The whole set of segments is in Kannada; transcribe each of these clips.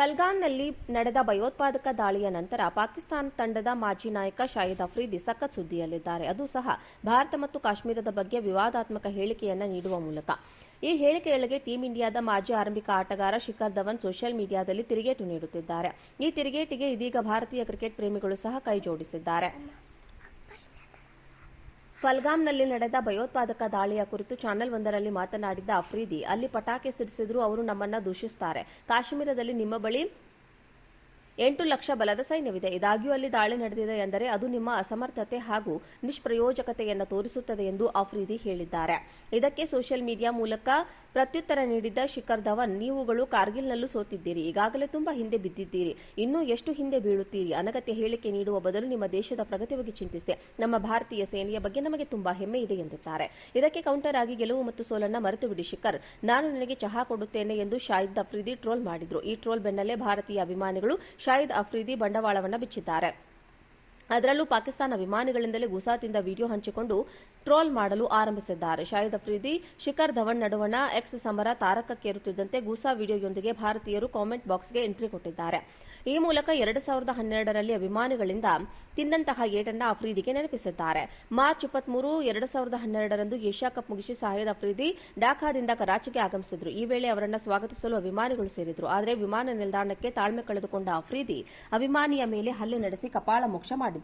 ಪಲ್ಗಾಮ್ನಲ್ಲಿ ನಡೆದ ಭಯೋತ್ಪಾದಕ ದಾಳಿಯ ನಂತರ ಪಾಕಿಸ್ತಾನ ತಂಡದ ಮಾಜಿ ನಾಯಕ ಶಾಹಿದ್ ಅಫ್ರೀದಿ ಸಖತ್ ಸುದ್ದಿಯಲ್ಲಿದ್ದಾರೆ. ಅದು ಸಹ ಭಾರತ ಮತ್ತು ಕಾಶ್ಮೀರದ ಬಗ್ಗೆ ವಿವಾದಾತ್ಮಕ ಹೇಳಿಕೆಯನ್ನ ನೀಡುವ ಮೂಲಕ. ಈ ಹೇಳಿಕೆಯೊಳಗೆ ಟೀಂ ಇಂಡಿಯಾದ ಮಾಜಿ ಆರಂಭಿಕ ಆಟಗಾರ ಶಿಖರ್ ಧವನ್ ಸೋಷಿಯಲ್ ಮೀಡಿಯಾದಲ್ಲಿ ತಿರುಗೇಟು ನೀಡುತ್ತಿದ್ದಾರೆ. ಈ ತಿರುಗೇಟಿಗೆ ಇದೀಗ ಭಾರತೀಯ ಕ್ರಿಕೆಟ್ ಪ್ರೇಮಿಗಳು ಸಹ ಕೈ ಜೋಡಿಸಿದ್ದಾರೆ ಫಲ್ಗಾಮ್ನಲ್ಲಿ ನಡೆದ ಭಯೋತ್ಪಾದಕ ದಾಳಿಯ ಕುರಿತು ಚಾನೆಲ್ ಒಂದರಲ್ಲಿ ಮಾತನಾಡಿದ್ದ ಅಫ್ರೀದಿ, ಅಲ್ಲಿ ಪಟಾಕಿ ಸಿಡಿಸಿದ್ರು ಅವರು ನಮ್ಮನ್ನ ದೂಷಿಸ್ತಾರೆ. ಕಾಶ್ಮೀರದಲ್ಲಿ ನಿಮ್ಮ ಬಳಿ ಎಂಟು ಲಕ್ಷ ಬಲದ ಸೈನ್ಯವಿದೆ. ಇದಾಗ್ಯೂ ಅಲ್ಲಿ ದಾಳಿ ನಡೆದಿದೆ ಎಂದರೆ ಅದು ನಿಮ್ಮ ಅಸಮರ್ಥತೆ ಹಾಗೂ ನಿಷ್ಪ್ರಯೋಜಕತೆಯನ್ನು ತೋರಿಸುತ್ತದೆ ಎಂದು ಅಫ್ರೀದಿ ಹೇಳಿದ್ದಾರೆ. ಇದಕ್ಕೆ ಸೋಷಿಯಲ್ ಮೀಡಿಯಾ ಮೂಲಕ ಪ್ರತ್ಯುತ್ತರ ನೀಡಿದ್ದ ಶಿಖರ್ ಧವನ್, ನೀವುಗಳು ಕಾರ್ಗಿಲ್ನಲ್ಲೂ ಸೋತಿದ್ದೀರಿ. ಈಗಾಗಲೇ ತುಂಬಾ ಹಿಂದೆ ಬಿದ್ದಿದ್ದೀರಿ. ಇನ್ನೂ ಎಷ್ಟು ಹಿಂದೆ ಬೀಳುತ್ತೀರಿ? ಅನಗತ್ಯ ಹೇಳಿಕೆ ನೀಡುವ ಬದಲು ನಿಮ್ಮ ದೇಶದ ಪ್ರಗತಿ ಬಗ್ಗೆ ಚಿಂತಿಸಿದೆ ನಮ್ಮ ಭಾರತೀಯ ಸೇನೆಯ ಬಗ್ಗೆ ನಮಗೆ ತುಂಬಾ ಹೆಮ್ಮೆ ಇದೆ, ಎಂದಿದ್ದಾರೆ. ಇದಕ್ಕೆ ಕೌಂಟರ್ ಆಗಿ ಗೆಲುವು ಮತ್ತು ಸೋಲನ್ನ ಮರೆತು ಬಿಡಿ ಶಿಖರ್. ನಾನು ನನಗೆ ಚಹಾ ಕೊಡುತ್ತೇನೆ ಎಂದು ಶಾಹಿದ್ ಅಫ್ರಿದಿ ಟ್ರೋಲ್ ಮಾಡಿದ್ರು. ಈ ಟ್ರೋಲ್ ಬೆನ್ನಲ್ಲೇ ಭಾರತೀಯ ಅಭಿಮಾನಿಗಳು ಶಾಹಿದ್ ಅಫ್ರೀದಿ ಬಂಡವಾಳವನ್ನು ಬಿಚ್ಚಿದ್ದಾರೆ. ಅದರಲ್ಲೂ ಪಾಕಿಸ್ತಾನ ವಿಮಾನಿಗಳಿಂದಲೇ ಗುಸಾತಿಂದ ವಿಡಿಯೋ ಹಂಚಿಕೊಂಡು ಟ್ರೋಲ್ ಮಾಡಲು ಆರಂಭಿಸಿದ್ದಾರೆ. ಶಾಹಿದ್ ಅಫ್ರೀದಿ, ಶಿಖರ್ ಧವನ್ ನಡುವಣ ಎಕ್ಸ್ ಸಮರ ತಾರಕಕ್ಕೇರುತ್ತಿದ್ದಂತೆ ಗುಸಾ ವಿಡಿಯೋಯೊಂದಿಗೆ ಭಾರತೀಯರು ಕಾಮೆಂಟ್ ಬಾಕ್ಸ್ಗೆ ಎಂಟ್ರಿ ಕೊಟ್ಟಿದ್ದಾರೆ. ಈ ಮೂಲಕ ಎರಡು ಸಾವಿರದ ಹನ್ನೆರಡರಲ್ಲಿ ಅಭಿಮಾನಿಗಳಿಂದ ತಿಂದಂತಹ ಏಟನ್ನ ಅಫ್ರೀದಿಗೆ ನೆನಪಿಸಿದ್ದಾರೆ. ಮಾರ್ಚ್ ಇಪ್ಪತ್ಮೂರು, ಎರಡು ಸಾವಿರದ ಹನ್ನೆರಡರಂದು ಏಷ್ಯಾ ಕಪ್ ಮುಗಿಸಿ ಶಾಹಿದ್ ಅಫ್ರೀದಿ ಢಾಕಾದಿಂದ ಕರಾಚಿಗೆ ಆಗಮಿಸಿದ್ರು. ಈ ವೇಳೆ ಅವರನ್ನ ಸ್ವಾಗತಿಸಲು ಅಭಿಮಾನಿಗಳು ಸೇರಿದ್ರು. ಆದರೆ ವಿಮಾನ ನಿಲ್ದಾಣಕ್ಕೆ ತಾಳ್ಮೆ ಕಳೆದುಕೊಂಡ ಅಫ್ರೀದಿ, ಅಭಿಮಾನಿಯ ಮೇಲೆ ಹಲ್ಲೆ ನಡೆಸಿ ಕಪಾಳ ಮೋಕ್ಷ ಮಾಡಿದ್ರು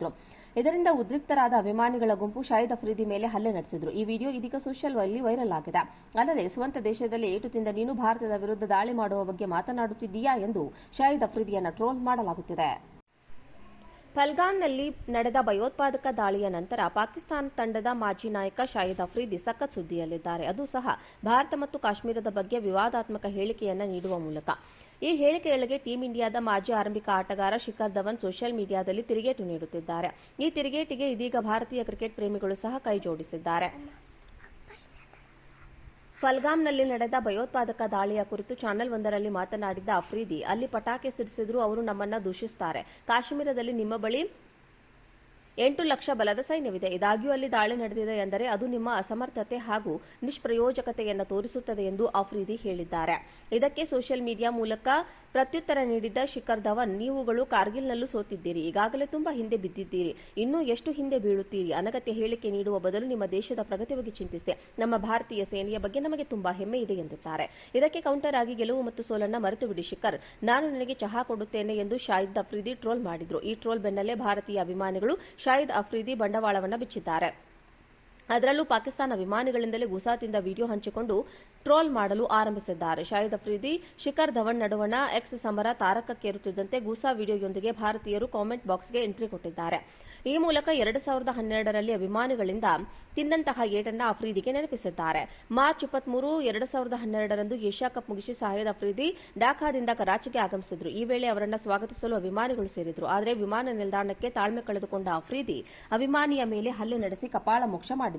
ಇದರಿಂದ ಉದ್ರಿಕ್ತರಾದ ಅಭಿಮಾನಿಗಳ ಗುಂಪು ಶಾಹಿದ್ ಅಫ್ರೀದಿ ಮೇಲೆ ಹಲ್ಲೆ ನಡೆಸಿದ್ರು. ಈ ವಿಡಿಯೋ ಇದೀಗ ಸೋಷಿಯಲ್ ವಲ್ಲಿ ವೈರಲ್ ಆಗಿದೆ. ಅಲ್ಲದೆ, ಸ್ವಂತ ದೇಶದಲ್ಲಿ ಏಟು ತಿಂದ ನೀನು ಭಾರತದ ವಿರುದ್ಧ ದಾಳಿ ಮಾಡುವ ಬಗ್ಗೆ ಮಾತನಾಡುತ್ತಿದ್ದೀಯಾ ಎಂದು ಶಾಹಿದ್ ಅಫ್ರೀದಿಯನ್ನು ಟ್ರೋಲ್ ಮಾಡಲಾಗುತ್ತಿದೆ. ಪಲ್ಗಾಮ್ನಲ್ಲಿ ನಡೆದ ಭಯೋತ್ಪಾದಕ ದಾಳಿಯ ನಂತರ ಪಾಕಿಸ್ತಾನ ತಂಡದ ಮಾಜಿ ನಾಯಕ ಶಾಹಿದ್ ಅಫ್ರೀದಿ ಸಖತ್ ಸುದ್ದಿಯಲ್ಲಿದ್ದಾರೆ. ಅದು ಸಹ ಭಾರತ ಮತ್ತು ಕಾಶ್ಮೀರದ ಬಗ್ಗೆ ವಿವಾದಾತ್ಮಕ ಹೇಳಿಕೆಯನ್ನು ನೀಡುವ ಮೂಲಕ. ಈ ಹೇಳಿಕೆಯೊಳಗೆ ಟೀಂ ಇಂಡಿಯಾದ ಮಾಜಿ ಆರಂಭಿಕ ಆಟಗಾರ ಶಿಖರ್ ಧವನ್ ಸೋಷಿಯಲ್ ಮೀಡಿಯಾದಲ್ಲಿ ತಿರುಗೇಟು ನೀಡುತ್ತಿದ್ದಾರೆ. ಈ ತಿರುಗೇಟಿಗೆ ಇದೀಗ ಭಾರತೀಯ ಕ್ರಿಕೆಟ್ ಪ್ರೇಮಿಗಳು ಸಹ ಕೈ ಜೋಡಿಸಿದ್ದಾರೆ ಫಲ್ಗಾಮ್ನಲ್ಲಿ ನಡೆದ ಭಯೋತ್ಪಾದಕ ದಾಳಿಯ ಕುರಿತು ಚಾನೆಲ್ ಒಂದರಲ್ಲಿ ಮಾತನಾಡಿದ್ದ ಅಫ್ರೀದಿ ಅಲ್ಲಿ ಪಟಾಕಿ ಸಿಡಿಸಿದ್ರು ಅವರು ನಮ್ಮನ್ನ ದೂಷಿಸುತ್ತಾರೆ ಕಾಶ್ಮೀರದಲ್ಲಿ ನಿಮ್ಮ ಬಳಿ ಎಂಟು ಲಕ್ಷ ಬಲದ ಸೈನ್ಯವಿದೆ. ಇದಾಗ್ಯೂ ಅಲ್ಲಿ ದಾಳಿ ನಡೆದಿದೆ ಎಂದರೆ ಅದು ನಿಮ್ಮ ಅಸಮರ್ಥತೆ ಹಾಗೂ ನಿಷ್ಪ್ರಯೋಜಕತೆಯನ್ನು ತೋರಿಸುತ್ತದೆ ಎಂದು ಆಫ್ರೀದಿ ಹೇಳಿದ್ದಾರೆ. ಇದಕ್ಕೆ ಸೋಷಿಯಲ್ ಮೀಡಿಯಾ ಮೂಲಕ ಪ್ರತ್ಯುತ್ತರ ನೀಡಿದ್ದ ಶಿಖರ್ ಧವನ್, ನೀವುಗಳು ಕಾರ್ಗಿಲ್ನಲ್ಲೂ ಸೋತಿದ್ದೀರಿ. ಈಗಾಗಲೇ ತುಂಬಾ ಹಿಂದೆ ಬಿದ್ದಿದ್ದೀರಿ. ಇನ್ನೂ ಎಷ್ಟು ಹಿಂದೆ ಬೀಳುತ್ತೀರಿ? ಅನಗತ್ಯ ಹೇಳಿಕೆ ನೀಡುವ ಬದಲು ನಿಮ್ಮ ದೇಶದ ಪ್ರಗತಿ ಬಗ್ಗೆ ಚಿಂತಿಸಿದೆ ನಮ್ಮ ಭಾರತೀಯ ಸೇನೆಯ ಬಗ್ಗೆ ನಮಗೆ ತುಂಬಾ ಹೆಮ್ಮೆ ಇದೆ, ಎಂದಿದ್ದಾರೆ. ಇದಕ್ಕೆ ಕೌಂಟರ್ ಆಗಿ ಗೆಲುವು ಮತ್ತು ಸೋಲನ್ನ ಮರೆತು ಬಿಡಿ ಶಿಖರ್. ನಾನು ನನಗೆ ಚಹಾ ಕೊಡುತ್ತೇನೆ ಎಂದು ಶಾಹಿದ್ ಅಫ್ರಿದಿ ಟ್ರೋಲ್ ಮಾಡಿದ್ರು. ಈ ಟ್ರೋಲ್ ಬೆನ್ನಲ್ಲೇ ಭಾರತೀಯ ಅಭಿಮಾನಿಗಳು ಶಾಹಿದ್ ಅಫ್ರಿದಿ ಬಂಡವಾಳವನ್ನ ಬಿಚ್ಚಿದ್ದಾರೆ. ಅದರಲ್ಲೂ ಪಾಕಿಸ್ತಾನ ವಿಮಾನಿಗಳಿಂದಲೇ ಗುಸಾತಿಂದ ವಿಡಿಯೋ ಹಂಚಿಕೊಂಡು ಟ್ರೋಲ್ ಮಾಡಲು ಆರಂಭಿಸಿದ್ದಾರೆ. ಶಾಹಿದ್ ಅಫ್ರೀದಿ, ಶಿಖರ್ ಧವನ್ ನಡುವಣ ಎಕ್ಸ್ ಸಮರ ತಾರಕಕ್ಕೇರುತ್ತಿದ್ದಂತೆ ಗುಸಾ ವಿಡಿಯೋಯೊಂದಿಗೆ ಭಾರತೀಯರು ಕಾಮೆಂಟ್ ಬಾಕ್ಸ್ಗೆ ಎಂಟ್ರಿ ಕೊಟ್ಟಿದ್ದಾರೆ. ಈ ಮೂಲಕ ಎರಡು ಸಾವಿರದ ಹನ್ನೆರಡರಲ್ಲಿ ಅಭಿಮಾನಿಗಳಿಂದ ತಿಂದಂತಹ ಏಟನ್ನ ಅಫ್ರೀದಿಗೆ ನೆನಪಿಸಿದ್ದಾರೆ. ಮಾರ್ಚ್ ಇಪ್ಪತ್ಮೂರು, ಎರಡು ಸಾವಿರದ ಹನ್ನೆರಡರಂದು ಏಷ್ಯಾ ಕಪ್ ಮುಗಿಸಿ ಶಾಹಿದ್ ಅಫ್ರೀದಿ ಢಾಕಾದಿಂದ ಕರಾಚಿಗೆ ಆಗಮಿಸಿದ್ರು. ಈ ವೇಳೆ ಅವರನ್ನ ಸ್ವಾಗತಿಸಲು ಅಭಿಮಾನಿಗಳು ಸೇರಿದ್ರು. ಆದರೆ ವಿಮಾನ ನಿಲ್ದಾಣಕ್ಕೆ ತಾಳ್ಮೆ ಕಳೆದುಕೊಂಡ ಅಫ್ರೀದಿ, ಅಭಿಮಾನಿಯ ಮೇಲೆ ಹಲ್ಲೆ ನಡೆಸಿ ಕಪಾಳ ಮೋಕ್ಷ ಮಾಡಿದ್ರು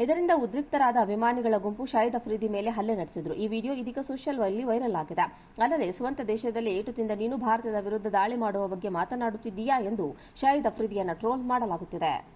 ಇದರಿಂದ ಉದ್ರಿಕ್ತರಾದ ಅಭಿಮಾನಿಗಳ ಗುಂಪು ಶಾಹಿದ್ ಅಫ್ರೀದಿ ಮೇಲೆ ಹಲ್ಲೆ ನಡೆಸಿದ್ರು. ಈ ವಿಡಿಯೋ ಇದೀಗ ಸೋಷಿಯಲ್ ವೈಲಿ ವೈರಲ್ ಆಗಿದೆ. ಅಲ್ಲದೆ, ಸ್ವಂತ ದೇಶದಲ್ಲಿ ಏಟು ತಿಂದ ನೀನು ಭಾರತದ ವಿರುದ್ಧ ದಾಳಿ ಮಾಡುವ ಬಗ್ಗೆ ಮಾತನಾಡುತ್ತಿದ್ದೀಯಾ ಎಂದು ಶಾಹಿದ್ ಅಫ್ರೀದಿಯನ್ನು ಟ್ರೋಲ್ ಮಾಡಲಾಗುತ್ತಿದೆ.